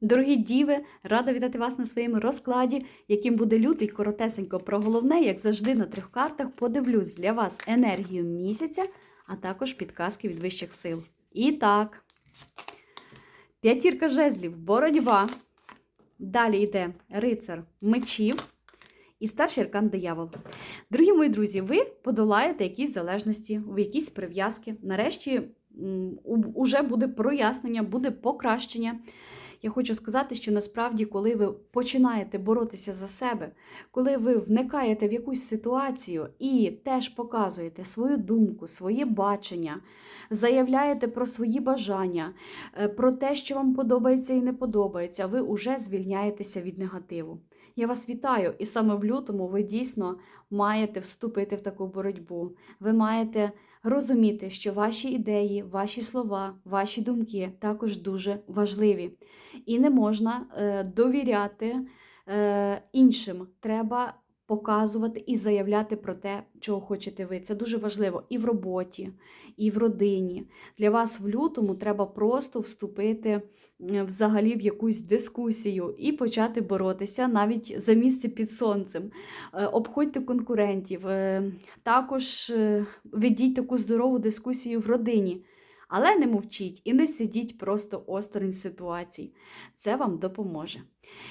Дорогі діви, рада вітати вас на своєму розкладі, яким буде лютий коротесенько про головне, як завжди, на трьох картах подивлюсь для вас енергію місяця, а також підказки від вищих сил. І так, п'ятірка жезлів, боротьба. Далі йде рицар мечів і старший аркан диявол. Дорогі мої друзі, ви подолаєте якісь залежності, якісь прив'язки. Нарешті уже буде прояснення, буде покращення. Я хочу сказати, що насправді, коли ви починаєте боротися за себе, коли ви вникаєте в якусь ситуацію і теж показуєте свою думку, своє бачення, заявляєте про свої бажання, е, про те, що вам подобається і не подобається, ви вже звільняєтеся від негативу. Я вас вітаю, і саме в лютому ви дійсно маєте вступити в таку боротьбу. Ви маєте розуміти, що ваші ідеї, ваші слова, ваші думки також дуже важливі. І не можна е, довіряти е, іншим. Треба показувати і заявляти про те, чого хочете ви. Це дуже важливо і в роботі, і в родині. Для вас в лютому треба просто вступити взагалі в якусь дискусію і почати боротися навіть за місце під сонцем. Е, Обходьте конкурентів. Е, Також е, ведіть таку здорову дискусію в родині. Але не мовчіть і не сидіть просто осторонь ситуацій. Це вам допоможе.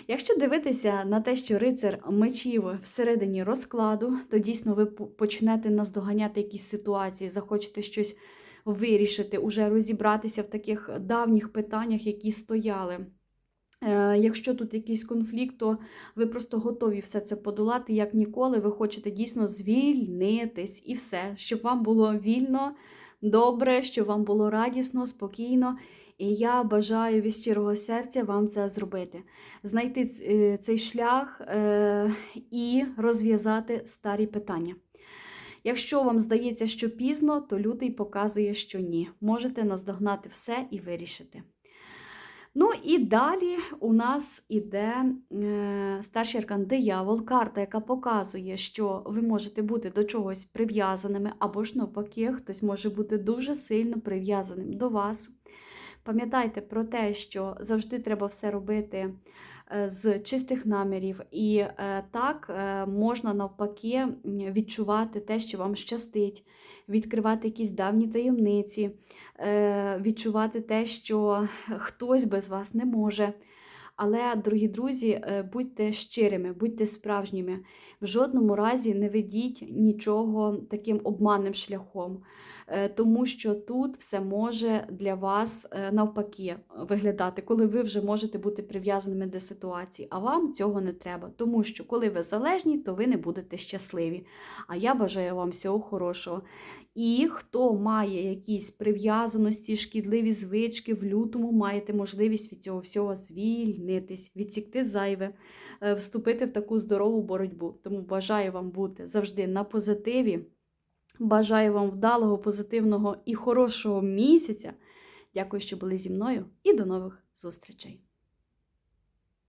Якщо дивитися на те, що рицар мечів всередині розкладу, то дійсно ви почнете наздоганяти якісь ситуації, захочете щось вирішити, уже розібратися в таких давніх питаннях, які стояли. Е, Якщо тут якийсь конфлікт, то ви просто готові все це подолати, як ніколи. Ви хочете дійсно звільнитись і все, щоб вам було вільно, добре, що вам було радісно, спокійно. І я бажаю від щирого серця вам це зробити. Знайти е, цей шлях е, і розв'язати старі питання. Якщо вам здається, що пізно, то лютий показує, що ні. Можете наздогнати все і вирішити. Ну і далі у нас іде е, старший аркан диявол, карта, яка показує, що ви можете бути до чогось прив'язаними, або ж навпаки, хтось може бути дуже сильно прив'язаним до вас. Пам'ятайте про те, що завжди треба все робити е, з чистих намірів, і е, так е, можна навпаки відчувати те, що вам щастить, відкривати якісь давні таємниці, відчувати те, що хтось без вас не може. Але, дорогі друзі, е, будьте щирими, будьте справжніми. В жодному разі не ведіть нічого таким обманним шляхом, е, тому що тут все може для вас е, навпаки виглядати, коли ви вже можете бути прив'язаними до ситуації. А вам цього не треба, тому що коли ви залежні, то ви не будете щасливі. А я бажаю вам всього хорошого. І хто має якісь прив'язаності, шкідливі звички в лютому, маєте можливість від цього всього звільнитись, відсікти зайве, е, вступити в таку здорову боротьбу. Тому бажаю вам бути завжди на позитиві. Бажаю вам вдалого, позитивного і хорошого місяця. Дякую, що були зі мною, і до нових зустрічей!